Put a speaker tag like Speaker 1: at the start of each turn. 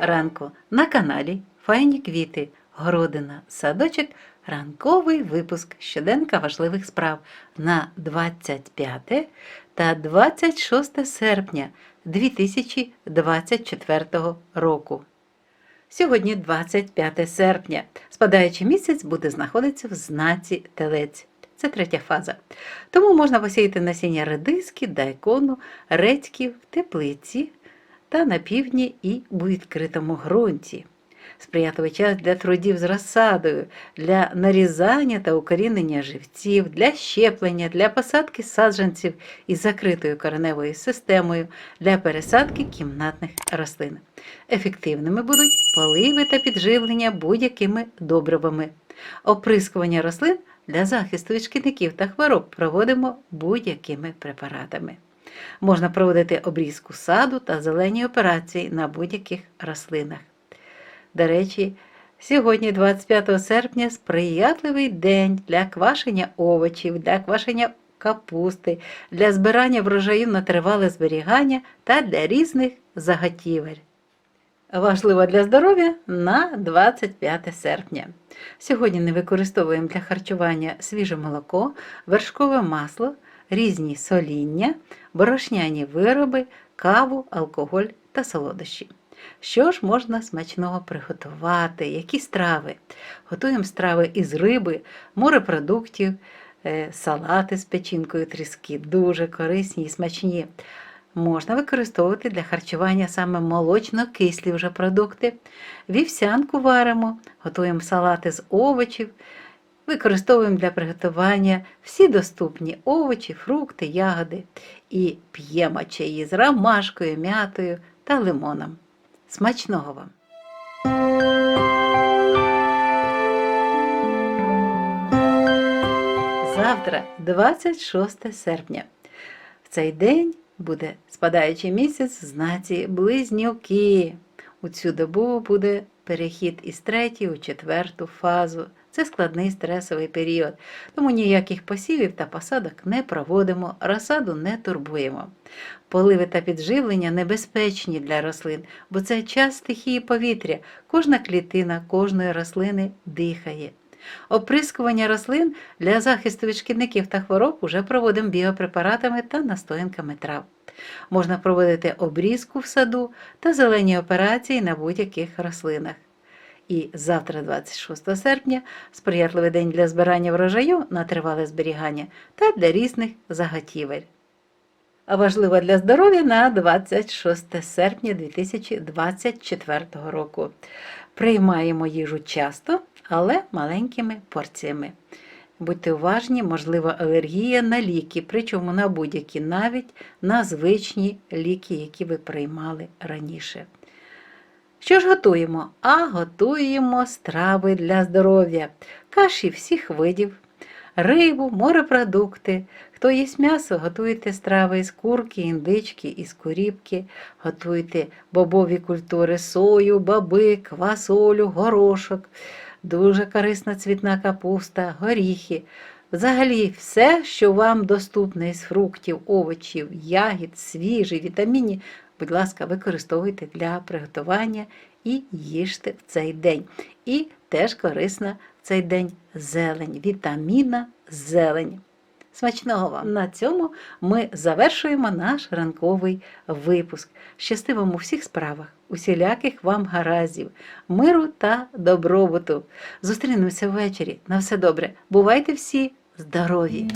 Speaker 1: ранку на каналі Файні квіти, городина, садочок, ранковий випуск щоденка важливих справ на 25 та 26 серпня 2024 року. Сьогодні 25 серпня. Спадаючий місяць буде знаходитися в знаці телець. Це третя фаза. Тому можна посіяти насіння редиски, дайкону, редьків теплиці та на півдні і у відкритому ґрунті. Сприятливий час для трудів з розсадою, для нарізання та укорінення живців, для щеплення, для посадки саджанців із закритою кореневою системою, для пересадки кімнатних рослин. Ефективними будуть поливи та підживлення будь-якими добривами. Оприскування рослин для захисту від шкідників та хвороб проводимо будь-якими препаратами. Можна проводити обрізку саду та зелені операції на будь-яких рослинах. До речі, сьогодні, 25 серпня, сприятливий день для квашення овочів, для квашення капусти, для збирання врожаю на тривале зберігання та для різних заготівель. Важливо для здоров'я на 25 серпня. Сьогодні не використовуємо для харчування свіже молоко, вершкове масло, різні соління, борошняні вироби, каву, алкоголь та солодощі. Що ж можна смачного приготувати? Які страви? Готуємо страви із риби, морепродуктів, е, салати з печінкою тріски, дуже корисні і смачні. Можна використовувати для харчування саме молочно-кислі вже продукти. Вівсянку варимо, готуємо салати з овочів, використовуємо для приготування всі доступні овочі, фрукти, ягоди і п'ємо чаї з ромашкою, м'ятою та лимоном. Смачного вам! Завтра, 26 серпня. В цей день буде спадаючий місяць в знаці близнюки. У цю добу буде перехід із третьої у четверту фазу. Це складний стресовий період, тому ніяких посівів та посадок не проводимо, розсаду не турбуємо. Поливи та підживлення небезпечні для рослин, бо це час стихії повітря. Кожна клітина кожної рослини дихає. Оприскування рослин для захисту від шкідників та хвороб уже проводимо біопрепаратами та настоянками трав. Можна проводити обрізку в саду та зелені операції на будь-яких рослинах. І завтра, 26 серпня, сприятливий день для збирання врожаю на тривале зберігання та для різних заготівель. А важливо для здоров'я на 26 серпня 2024 року. Приймаємо їжу часто, але маленькими порціями. Будьте уважні, можлива алергія на ліки, причому на будь-які, навіть на звичні ліки, які ви приймали раніше. Що ж готуємо? А готуємо страви для здоров'я, каші всіх видів, рибу, морепродукти. Хто їсть м'ясо, готуйте страви із курки, індички, із куріпки, готуйте бобові культури, сою, баби, квасолю, горошок, дуже корисна цвітна капуста, горіхи. Взагалі, все, що вам доступне із фруктів, овочів, ягід, свіжі, вітамінні, будь ласка, використовуйте для приготування і їжте в цей день. І теж корисна в цей день зелень, вітаміна зелень. Смачного вам! На цьому ми завершуємо наш ранковий випуск. Щасти вам у всіх справах, усіляких вам гараздів, миру та добробуту. Зустрінемося ввечері. На все добре. Бувайте всі здорові!